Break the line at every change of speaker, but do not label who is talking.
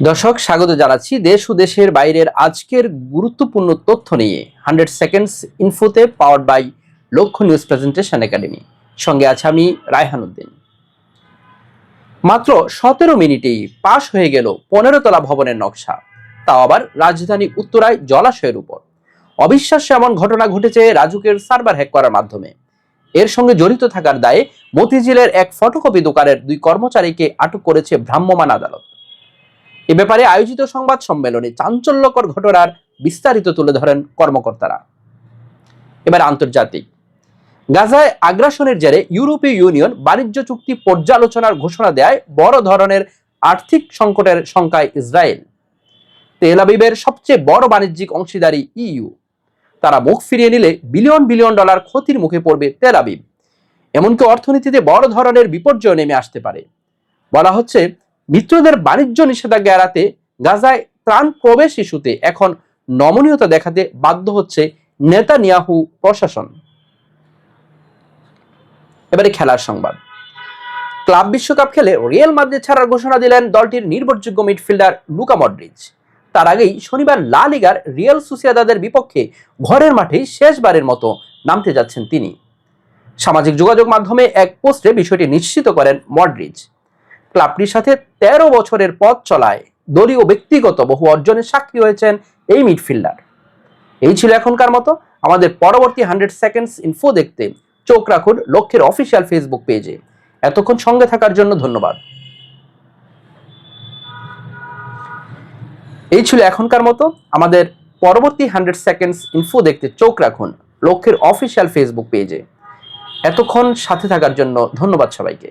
দর্শক, স্বাগত জানাচ্ছি দেশ ও দেশের বাইরের আজকের গুরুত্বপূর্ণ তথ্য নিয়ে। Hundred seconds ইনফোতে power by Lakkhya news presentation academy. সঙ্গে আছে আমি রায়হান উদ্দিন। মাত্র সতেরো মিনিটেই পাশ হয়ে গেল পনেরো তলা ভবনের নকশা। তাও আবার রাজধানী উত্তরায় জলাশয়ের উপর। অবিশ্বাস্য এমন ঘটনা ঘটেছে রাজুকের সার্ভার হ্যাক করার মাধ্যমে। এর সঙ্গে জড়িত থাকার দায়ে মতিঝিলের এক ফটোকপি দোকানের দুই কর্মচারীকে আটক করেছে ভ্রাম্যমাণ আদালত। এ ব্যাপারে আয়োজিত সংবাদ সম্মেলনে চাঞ্চল্যকর ঘটনার বিস্তারিত তুলে ধরেন কর্মকর্তারা। এবার আন্তর্জাতিক। গাজায় আগ্রাসনের জেরে ইউরোপীয় ইউনিয়ন বাণিজ্য চুক্তি পর্যালোচনার ঘোষণা দেয় বড় ধরনের আর্থিক সংকটের শঙ্কায় ইসরায়েল। তেল আবিবের সবচেয়ে বড় বাণিজ্যিক অংশীদারি ইইউ। তারা মুখ ফিরিয়ে নিলে বিলিয়ন বিলিয়ন ডলার ক্ষতির মুখে পড়বে তেল আবিব। এমনকি অর্থনীতিতে বড় ধরনের বিপর্যয় নেমে আসতে পারে। বলা হচ্ছে মিত্রদের বাণিজ্য নিষেধাজ্ঞা এড়াতে গাজায় ত্রাণ প্রবেশ ইস্যুতে এখন নমনীয়তা দেখাতে বাধ্য হচ্ছে নেতানিয়াহু প্রশাসন। এবারে খেলার সংবাদ। ক্লাব বিশ্বকাপ খেলে রিয়েল মাদ্রিদ ছাড়ার ঘোষণা দিলেন দলটির নির্ভরযোগ্য মিডফিল্ডার লুকা মডরিচ। তার আগেই শনিবার লা লিগার রিয়াল সুসিয়াদাদের বিপক্ষে ঘরের মাঠেই শেষবারের মতো নামতে যাচ্ছেন তিনি। সামাজিক যোগাযোগ মাধ্যমে এক পোস্টে বিষয়টি নিশ্চিত করেন মডরিচ। ক্লাবটির সাথে তেরো বছরের পথ চলায়। দলীয় ব্যক্তিগত বহু অর্জনের সাক্ষী হয়েছেন এই মিডফিল্ডার। এই ছিল এখনকার মতো। আমাদের পরবর্তী হান্ড্রেড সেকেন্ডস ইনফো দেখতে চোখ রাখুন লক্ষ্যের অফিসিয়াল ফেসবুক পেজে এতক্ষণ সঙ্গে থাকার জন্য ধন্যবাদ। এই ছিল এখনকার মতো। আমাদের পরবর্তী হান্ড্রেড সেকেন্ডস ইনফো দেখতে চোখ রাখুন লক্ষ্যের অফিসিয়াল ফেসবুক পেজে এতক্ষণ সাথে থাকার জন্য ধন্যবাদ সবাইকে।